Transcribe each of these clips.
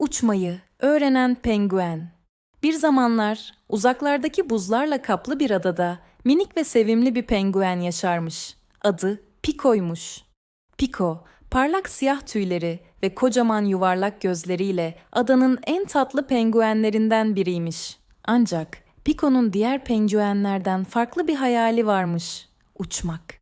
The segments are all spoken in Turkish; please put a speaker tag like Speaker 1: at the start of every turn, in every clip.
Speaker 1: Uçmayı öğrenen penguen. Bir zamanlar uzaklardaki buzlarla kaplı bir adada minik ve sevimli bir penguen yaşarmış. Adı Pico'ymuş. Pico, parlak siyah tüyleri ve kocaman yuvarlak gözleriyle adanın en tatlı penguenlerinden biriymiş. Ancak Pico'nun diğer penguenlerden farklı bir hayali varmış. Uçmak.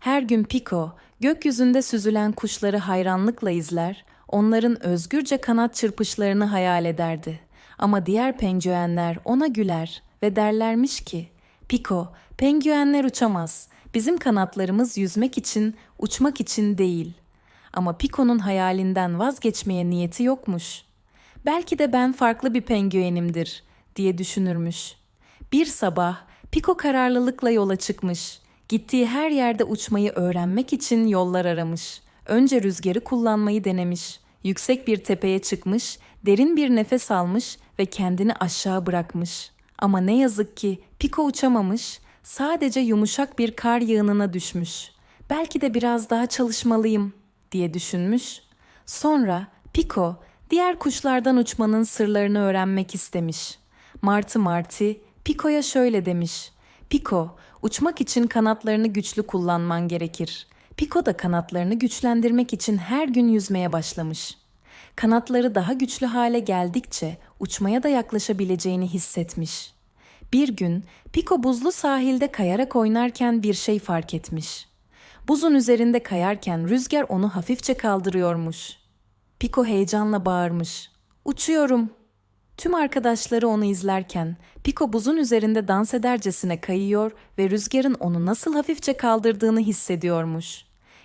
Speaker 1: Her gün Pico, gökyüzünde süzülen kuşları hayranlıkla izler, onların özgürce kanat çırpışlarını hayal ederdi. Ama diğer penguenler ona güler ve derlermiş ki, Pico, penguenler uçamaz. Bizim kanatlarımız yüzmek için, uçmak için değil. Ama Pico'nun hayalinden vazgeçmeye niyeti yokmuş. Belki de ben farklı bir penguenimdir diye düşünürmüş. Bir sabah Pico kararlılıkla yola çıkmış. Gittiği her yerde uçmayı öğrenmek için yollar aramış. Önce rüzgarı kullanmayı denemiş. Yüksek bir tepeye çıkmış, derin bir nefes almış ve kendini aşağı bırakmış. Ama ne yazık ki Pico uçamamış, sadece yumuşak bir kar yığınına düşmüş. Belki de biraz daha çalışmalıyım diye düşünmüş. Sonra Pico diğer kuşlardan uçmanın sırlarını öğrenmek istemiş. Martı Marti Pico'ya şöyle demiş. Pico, uçmak için kanatlarını güçlü kullanman gerekir. Pico da kanatlarını güçlendirmek için her gün yüzmeye başlamış. Kanatları daha güçlü hale geldikçe uçmaya da yaklaşabileceğini hissetmiş. Bir gün Pico buzlu sahilde kayarak oynarken bir şey fark etmiş. Buzun üzerinde kayarken rüzgar onu hafifçe kaldırıyormuş. Pico heyecanla bağırmış. Uçuyorum. Tüm arkadaşları onu izlerken Pico buzun üzerinde dans edercesine kayıyor ve rüzgarın onu nasıl hafifçe kaldırdığını hissediyormuş.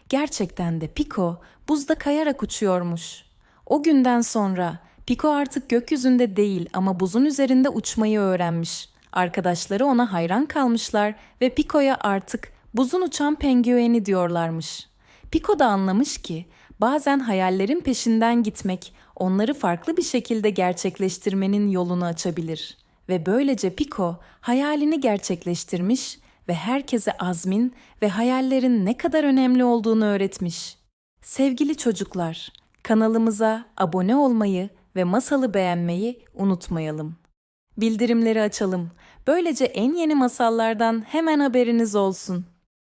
Speaker 1: Gerçekten de Pico buzda kayarak uçuyormuş. O günden sonra Pico artık gökyüzünde değil ama buzun üzerinde uçmayı öğrenmiş. Arkadaşları ona hayran kalmışlar ve Pico'ya artık buzun uçan pengueni diyorlarmış. Pico da anlamış ki bazen hayallerin peşinden gitmek onları farklı bir şekilde gerçekleştirmenin yolunu açabilir. Ve böylece Pico hayalini gerçekleştirmiş ve herkese azmin ve hayallerin ne kadar önemli olduğunu öğretmiş. Sevgili çocuklar, kanalımıza abone olmayı ve masalı beğenmeyi unutmayalım. Bildirimleri açalım. Böylece en yeni masallardan hemen haberiniz olsun.